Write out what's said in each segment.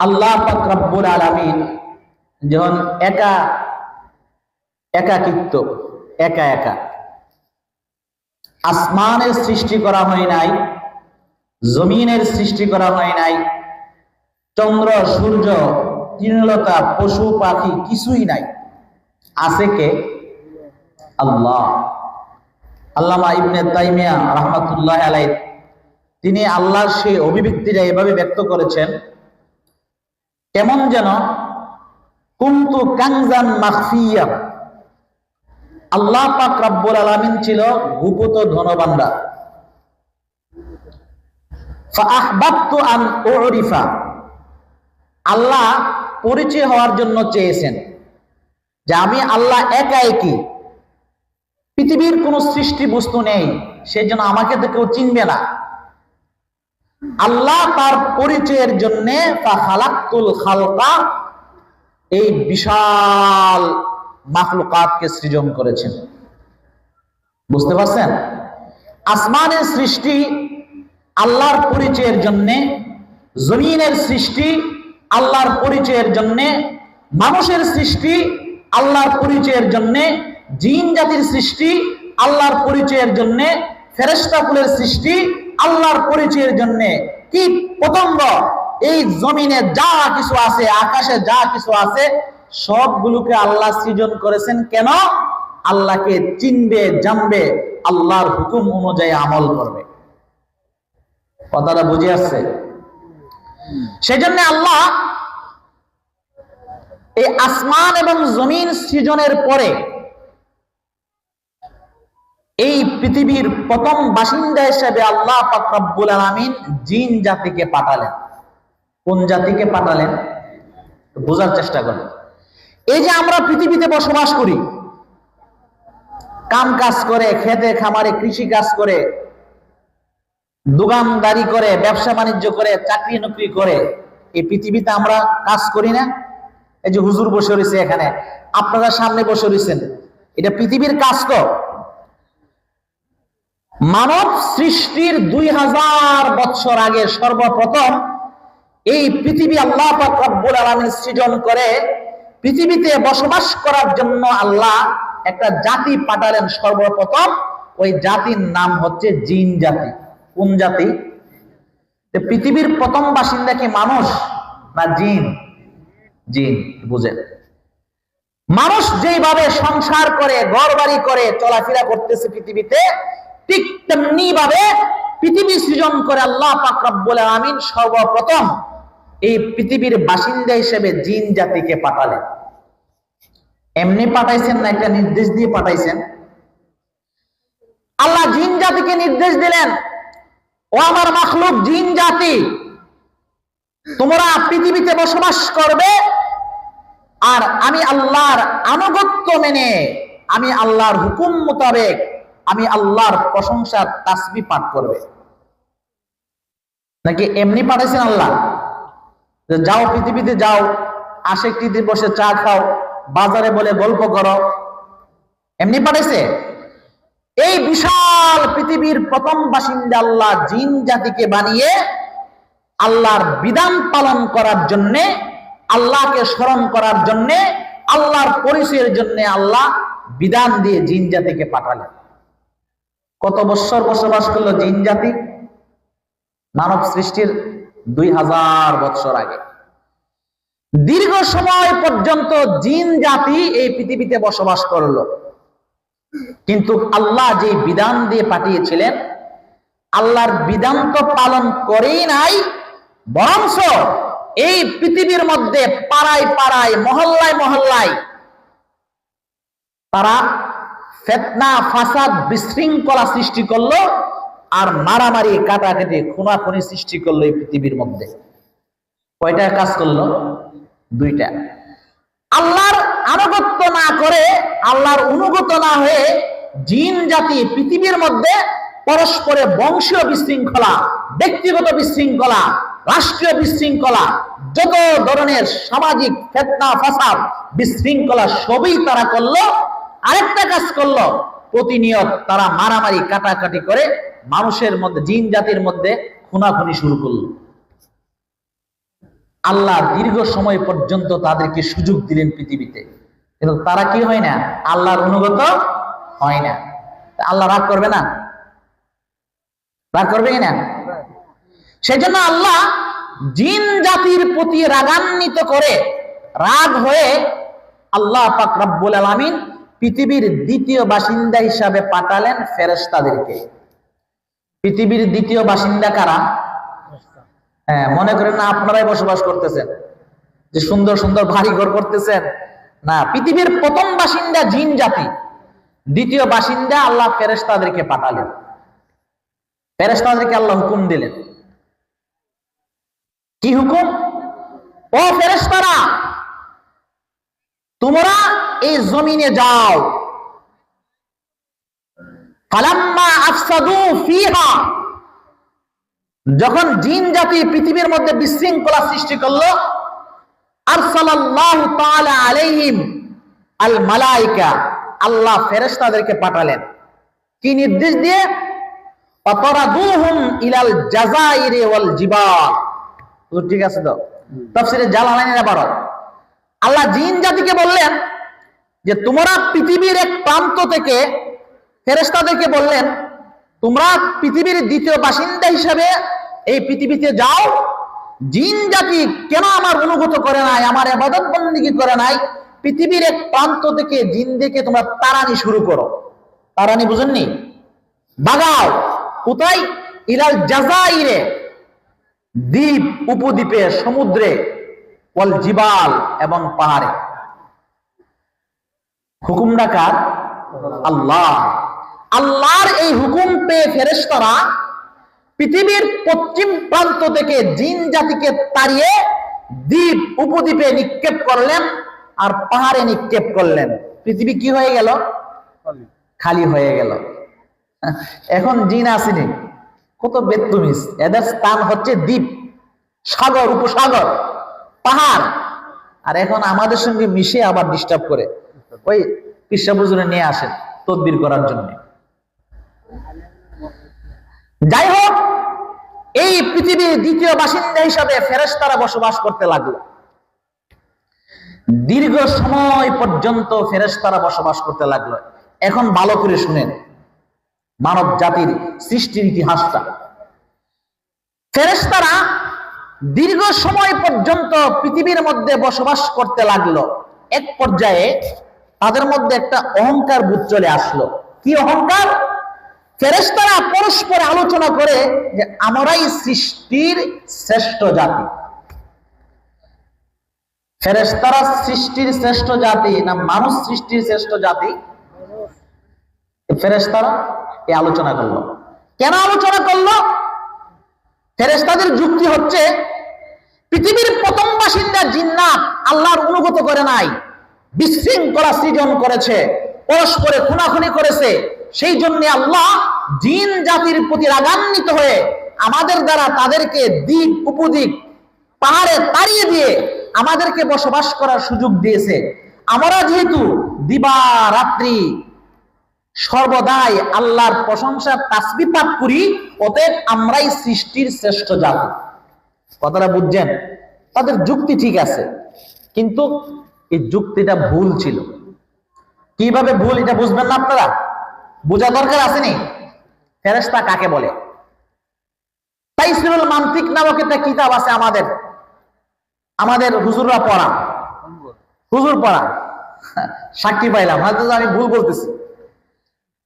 আল্লাহ পাক রব্বুল আলামিন যখন একা, একাকিত্ব, একা একা। আসমানের সৃষ্টি করা হয় নাই, জমিনের সৃষ্টি করা হয় নাই, চন্দ্র, সূর্য, তৃণলতা, পশু, পাখি কিছুই নাই। আছে কে? আল্লাহ। আল্লামা ইবনে তাইমিয়া রহমাতুল্লাহ আলাই তিনি আল্লাহর সেই অভিব্যক্তিটা এভাবে ব্যক্ত করেছেন কেমন যেন? কুন্তু কাংজান মাখফিয়া। আল্লাহ পাক রব্বুল আলামিন ছিল গুপ্ত ধনভাণ্ডার ফাআহবাবতু আন উরিফা। আল্লাহ পরিচয় হওয়ার জন্য চেয়েছেন যে আমি আল্লাহ একা একই পৃথিবীর কোন সৃষ্টি বস্তু নেই সেই জন্য আমাকে তো কেউ চিনবে না। আল্লাহ তার পরিচয়ের জন্য খালকা এই বিশাল মাখলুকাতকে সৃজন করেছেন। বুঝতে পারছেন? আসমানের সৃষ্টি আল্লাহর পরিচয়ের জন্যে, জমিনের সৃষ্টি আল্লাহর পরিচয়ের জন্যে, মানুষের সৃষ্টি আল্লাহর পরিচয়ের জন্যে, জিন জাতির সৃষ্টি আল্লাহর পরিচয়ের জন্যে ফেরেস্তা ফুলের সৃষ্টি আল্লাহর পরিচয়ের জন্য কি পতঙ্গ? এই জমিনে যা কিছু আছে, আকাশে যা কিছু আছে, সবগুলোকে আল্লাহ সৃজন করেছেন কেন? আল্লাহকে চিনবে, জানবে, আল্লাহর হুকুম অনুযায়ী আমল করবে। কথাটা বুঝে আসছে? সেজন্য আল্লাহ এই আসমান এবং জমিন সৃজনের পরে এই পৃথিবীর প্রথম বাসিন্দা হিসেবে আল্লাহ পাকরাবুল আলমিন জিন জাতিকে পাঠালেন। কোন জাতিকে পাঠালেন? বোঝার চেষ্টা করেন। এই যে আমরা পৃথিবীতে বসবাস করি, কাম কাজ করে, খেতে, খামারে, কৃষি কাজ করে, দোকানদারি করে, ব্যবসা বাণিজ্য করে, চাকরি নকরি করে, এই পৃথিবীতে আমরা কাজ করি না? এই যে হুজুর বসে রয়েছে এখানে, আপনারা সামনে বসে রয়েছেন। এটা পৃথিবীর কাজ তো। মানব সৃষ্টির দুই হাজার বছর আগে সর্বপ্রথম এই পৃথিবী আল্লাহ রব্বুল আলমীর সৃজন করে পৃথিবীতে বসবাস করার জন্য আল্লাহ একটা জাতি পাঠালেন সর্বপ্রথম। ওই জাতির নাম হচ্ছে জিন জাতি। কোন জাতি? পৃথিবীর প্রথম বাসিন্দা কি মানুষ না জিন? জিন বুঝেন মানুষ যেভাবে সংসার করে ঘর বাড়ি করে, চলাফেরা করতেছে পৃথিবীতে ঠিক তেমনি ভাবে পৃথিবী সৃজন করে আল্লাহ পাকরাবুল আমিন সর্বপ্রথম এই পৃথিবীর বাসিন্দা হিসেবে জিন জাতিকে পাঠালেন। এমনি পাঠাইছেন না, একটা নির্দেশ দিয়ে পাঠাইছেন। আল্লাহ জিন জাতিকে নির্দেশ দিলেন, ও আমার মাখলুক জিন জাতি, তোমরা পৃথিবীতে বসবাস করবে আর আমি আল্লাহর আনুগত্য মেনে, আমি আল্লাহর হুকুম মোতাবেক আমি আল্লাহর প্রশংসা তাসবি পাঠ করবে। নাকি এমনি পাঠাইছেন আল্লাহ? যাও পৃথিবীতে যাও আশেকটিতে বসে চা খাও, বাজারে বলে গল্প করো। এমনি পাঠাইছে? এই বিশাল পৃথিবীর প্রথম বাসিন্দা আল্লাহ জিন জাতিকে বানিয়ে আল্লাহর বিধান পালন করার জন্যে, আল্লাহকে স্মরণ করার জন্যে, আল্লাহর পরিচয়ের জন্য আল্লাহ বিধান দিয়ে জিন জাতিকে পাঠালেন। কত বৎসর বসবাস করল জিন জাতি? মানব সৃষ্টির দুই হাজার বৎসর আগে। দীর্ঘ সময় পর্যন্ত জিন জাতি এই পৃথিবীতে বসবাস করল। কিন্তু আল্লাহ যে বিধান দিয়ে পাঠিয়েছিলেন, আল্লাহর বিধান তো পালন করেই নাই বরংস এই পৃথিবীর মধ্যে পাড়ায় পাড়ায়, মহল্লায় মহল্লায় তারা ফেতনা, ফাসাদ, বিশৃঙ্খলা সৃষ্টি করল আর মারামারি, কাটাকাটি, খুনাখুনি সৃষ্টি করল এই পৃথিবীর মধ্যে। কয়টা কাজ করল? দুইটা। আল্লাহর আনুগত্য না করে, আল্লাহর অনুগত না হয়ে জিন, জাতি, পৃথিবীর মধ্যে পরস্পরে বংশীয় বিশৃঙ্খলা, ব্যক্তিগত বিশৃঙ্খলা, রাষ্ট্রীয় বিশৃঙ্খলা, যত ধরনের সামাজিক ফেতনা, ফাসাদ, বিশৃঙ্খলা সবই তারা করল আরেকটা কাজ করল। প্রতিনিয়ত তারা মারামারি, কাটাকাটি করে মানুষের মধ্যে, জিন জাতির মধ্যে খুনাখুনি শুরু করল। আল্লাহ দীর্ঘ সময় পর্যন্ত তাদেরকে সুযোগ দিলেন পৃথিবীতে। কিন্তু তারা কি হয় না? আল্লাহর অনুগত হয় না। আল্লাহ রাগ করবে না? রাগ করবে কি না? সেই জন্য আল্লাহ জিন জাতির প্রতি রাগান্বিত করে রাগ হয়ে আল্লাহ পাক রব্বুল আলামিন পৃথিবীর দ্বিতীয় বাসিন্দা হিসাবে পাঠালেন ফেরেশতাদেরকে। পৃথিবীর দ্বিতীয় বাসিন্দা কারা? হ্যাঁ মনে করেন না আপনারাই বসবাস করতেছেন। যে সুন্দর সুন্দর ভারী ঘর করতেছেন। না পৃথিবীর প্রথম বাসিন্দা জিন জাতি। দ্বিতীয় বাসিন্দা আল্লাহ ফেরেশতাদেরকে পাঠালেন। ফেরেশতাদেরকে আল্লাহ হুকুম দিলেন। কি হুকুম? ও ফেরেশতারা তোমরা এই জমিনে যাও। ফালাম্মা আফসাদু ফিহা। যখন জিন জাতি পৃথিবীর মধ্যে বিশৃঙ্খলা সৃষ্টি করল আরসালাল্লাহু তাআলা আলাইহিম আল মালাইকা আল্লাহ ফেরেশতাদেরকে পাঠালেন। কি নির্দেশ দিয়ে? ইলাল জাযাইরি ওয়াল জিবাল। হুজুর ঠিক আছে তো? তাফসিরে জালালাইনের আবার আল্লাহ জিন জাতিকে বললেন যে তোমরা পৃথিবীর এক প্রান্ত থেকে ফেরেশতাদেরকে বললেন, তোমরা পৃথিবীর দ্বিতীয় বাসিন্দা হিসাবে এই পৃথিবীতে যাও। জিন জাতি কেন আমার অনুগত করে নাই, আমার আবাদত বন্দী করে নাই? পৃথিবীর এক প্রান্ত থেকে জিন দেখে তোমরা তারানি শুরু করো। তারানি বুঝেননি? বাগাও, কোথায়? ইলাল জাজাইরে, দ্বীপ, উপদ্বীপে, সমুদ্রে, ওয়াল জিবাল এবং পাহাড়ে। হুকুম ডাকার আল্লাহ। আল্লাহর এই হুকুম পেয়ে ফেরেশতারা পৃথিবীর পশ্চিম প্রান্ত থেকে জিন জাতিকে তাড়িয়ে দ্বীপ উপদ্বীপে নিক্ষেপ করলেন আর পাহাড়ে নিক্ষেপ করলেন। পৃথিবী কি হয়ে গেল? খালি। হয়ে গেল। এখন জিন আসেনি। কত বেতুমিস এদের স্থান হচ্ছে দ্বীপ সাগর উপসাগর পাহাড়। আর এখন আমাদের সঙ্গে মিশে আবার ডিস্টার্ব করে। ওই পিসা বুজুরে নিয়ে আসেন তদবির করার জন্য। যাই হোক, এই পৃথিবীর দ্বিতীয় বাসিন্দা হিসাবে ফেরেশতারা বসবাস করতে লাগল। দীর্ঘ সময় পর্যন্ত ফেরেশতারা বসবাস করতে লাগল। এখন ভালো করে শুনেন, মানব জাতির সৃষ্টির ইতিহাসটা। ফেরেশতারা দীর্ঘ সময় পর্যন্ত পৃথিবীর মধ্যে বসবাস করতে লাগল। এক পর্যায়ে তাদের মধ্যে একটা অহংকার বুধ চলে আসলো। কি অহংকার? ফেরেশতারা পরস্পর আলোচনা করে যে আমরাই সৃষ্টির শ্রেষ্ঠ জাতি। ফেরেশতারা সৃষ্টির শ্রেষ্ঠ জাতি না মানুষ সৃষ্টির শ্রেষ্ঠ জাতি? ফেরেশতারা এই আলোচনা করল। কেন আলোচনা করল? ফেরেশতাদের যুক্তি হচ্ছে, পৃথিবীর প্রথম বাসিন্দা জিন্নাত আল্লাহর অনুগত করে নাই। বিশৃঙ্খলা সৃজন করেছে, পরস্পরে খুনাখুনি করেছে। সেই জন্য আল্লাহ জিন জাতির প্রতি রাগান্বিত হয়ে আমাদের দ্বারা তাদেরকে দ্বীপ উপদ্বীপ পাহাড়ে তাড়িয়ে দিয়ে আমাদেরকে বসবাস করার সুযোগ দিয়েছে। আমরা যেহেতু দিবা রাত্রি সর্বদাই আল্লাহর প্রশংসা, তাসবি পাঠ করি, অতএব আমরাই সৃষ্টির শ্রেষ্ঠ জাতি। কথাটা বুঝছেন? তাদের যুক্তি ঠিক আছে। কিন্তু এই যুক্তিটা ভুল ছিল। কীভাবে ভুল এটা বুঝবেন না আপনারা? বোঝা দরকার আসেনি ফেরেস্তা কাকে বলে? তাইসিরুল মান্তিক নামক একটা কিতাব আছে আমাদের। আমাদের হুজুররা পড়া। হুজুর পড়া। সাক্ষী পাইলাম। হয়তো আমি ভুল বলতেছি।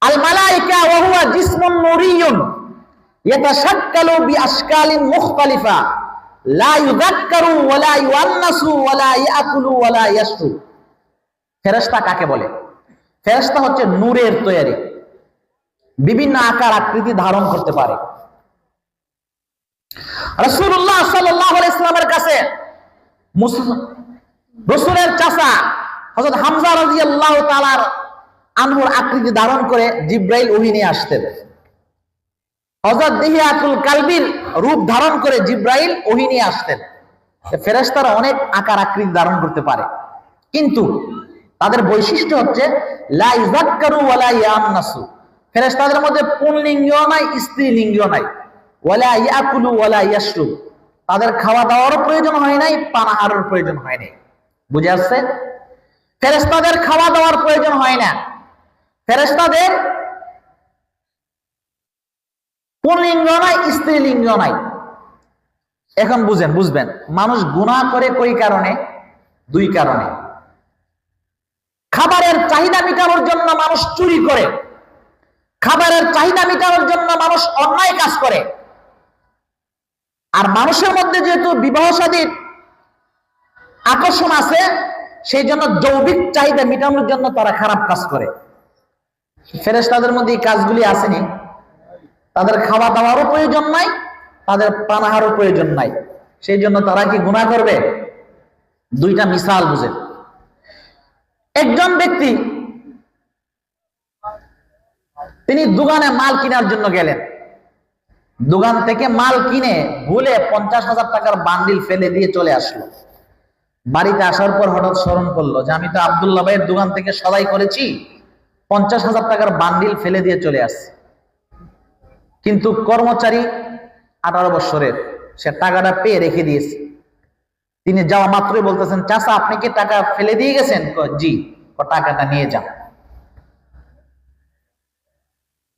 আল মালাইকা ওয়া হুয়া জিসমুন নুরিয়ুন। ইয়াতাশাক্কালু বিআশকালিন মুখতালিফা। কাকে বলে? হচ্ছে নূরের তৈরি। বিভিন্ন আকার আকৃতি ধারণ করতে পারে। সাল্লাল্লাহু ইসলামের কাছে রসুলের চাচা হযরত হামজা রাদিয়াল্লাহু তাআলার আনহুর আকৃতি ধারণ করে জিব্রাইল নিয়ে আসতেন। দিহিয়াতুল কালবির রূপ ধারণ করে জিব্রাইল ওহি নিয়ে আসতেন। ফেরেশতারা অনেক আকার আকৃতি ধারণ করতে পারে। কিন্তু তাদের বৈশিষ্ট্য হচ্ছে ফেরেশতাদের মধ্যে পুল্লিঙ্গও নাই স্ত্রীলিঙ্গও নাই ওয়ালা ইয়াকুলু ওয়ালা তাদের খাওয়া দাওয়ারও প্রয়োজন হয় নাই পানাহারের প্রয়োজন হয় নাই। বুঝে আসছে? ফেরেস্তাদের খাওয়া দাওয়ার প্রয়োজন হয় না। ফেরেস্তাদের পুনলিঙ্গ নাই, স্ত্রীলিঙ্গ নাই। এখন বুঝেন, বুঝবেন, মানুষ গুণা করে কই কারণে? দুই কারণে। খাবারের চাহিদা মেটানোর জন্য মানুষ চুরি করে। খাবারের চাহিদা মেটানোর জন্য মানুষ অন্যায় কাজ করে। আর মানুষের মধ্যে যেহেতু বিবাহ সাদীর আকর্ষণ আছে, সেই জন্য যৌবিক চাহিদা মেটানোর জন্য তারা খারাপ কাজ করে। ফেরেস তাদের মধ্যে এই কাজগুলি আসেনি। তাদের খাওয়া দাওয়ারও প্রয়োজন নাই, তাদের পানাহারও প্রয়োজন নাই। সেই জন্য তারা কি গুণা করবে? দুইটা মিসাল বুঝে। একজন ব্যক্তি তিনি দোকানে মাল কেনার জন্য গেলেন। দোকান থেকে মাল কিনে ভুলে পঞ্চাশ হাজার টাকার বান্ডিল ফেলে দিয়ে চলে আসলো। বাড়িতে আসার পর হঠাৎ স্মরণ করল যে, আমি তো আবদুল্লাহ ভাইয়ের দোকান থেকে সদাই করেছি, পঞ্চাশ হাজার টাকার বান্ডিল ফেলে দিয়ে চলে আসছে। কিন্তু কর্মচারী আঠারো বছরের, সে টাকাটা পেয়ে রেখে দিয়েছে। তিনি যাওয়া মাত্রই বলতেছেন চাষা আপনি কি টাকা ফেলে দিয়ে গেছেন? জি টাকাটা নিয়ে যান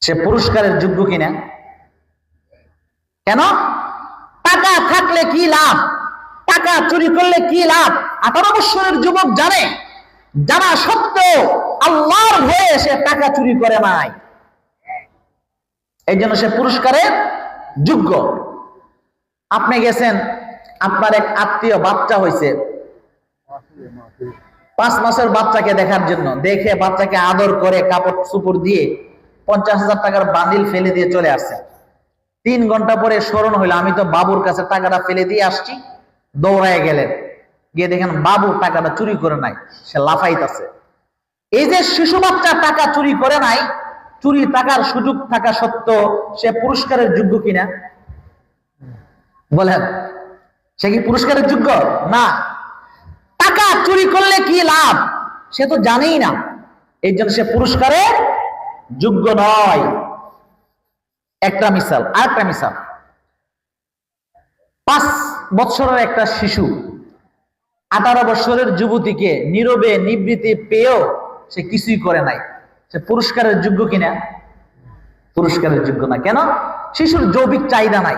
সে পুরস্কারের যোগ্য কিনা? কেন? টাকা থাকলে কি লাভ? টাকা চুরি করলে কি লাভ? আঠারো বছরের যুবক জানে, জানা সত্ত্বেও আল্লাহর ভয়ে সে টাকা চুরি করে নাই। এই জন্য সে পুরস্কারের যোগ্য। আপনি গেছেন, আপনার এক আত্মীয় বাচ্চা হয়েছে। পাঁচ মাসের বাচ্চাকে দেখার জন্য। দেখে বাচ্চাকে আদর করে কাপড় সুপুর দিয়ে পঞ্চাশ হাজার টাকার বান্ডিল ফেলে দিয়ে চলে আসছে। তিন ঘণ্টা পরে স্মরণ হইল, আমি তো বাবুর কাছে টাকাটা ফেলে দিয়ে আসছি, দৌড়ায় গেলেন। গিয়ে দেখেন বাবু টাকাটা চুরি করে নাই, সে লাফাইতেছে। এই যে শিশু বাচ্চা টাকা চুরি করে নাই চুরি টাকার সুযোগ থাকা সত্ত্বেও সে পুরস্কারের যোগ্য কিনা? বলেন, সে কি পুরস্কারের যোগ্য? না। টাকা চুরি করলে কি লাভ? সে তো জানেই না। এই জন্য সে পুরস্কারের যোগ্য নয়। একটা মিসাল আর একটা মিসাল। পাঁচ বছরের একটা শিশু আঠারো বছরের যুবতীকে নীরবে নিবৃত্তি পেয়েও সে কিছুই করে নাই। সে পুরস্কারের যোগ্য কিনা? পুরস্কারের যোগ্য না। কেন? শিশুর যৌবিক চাহিদা নাই।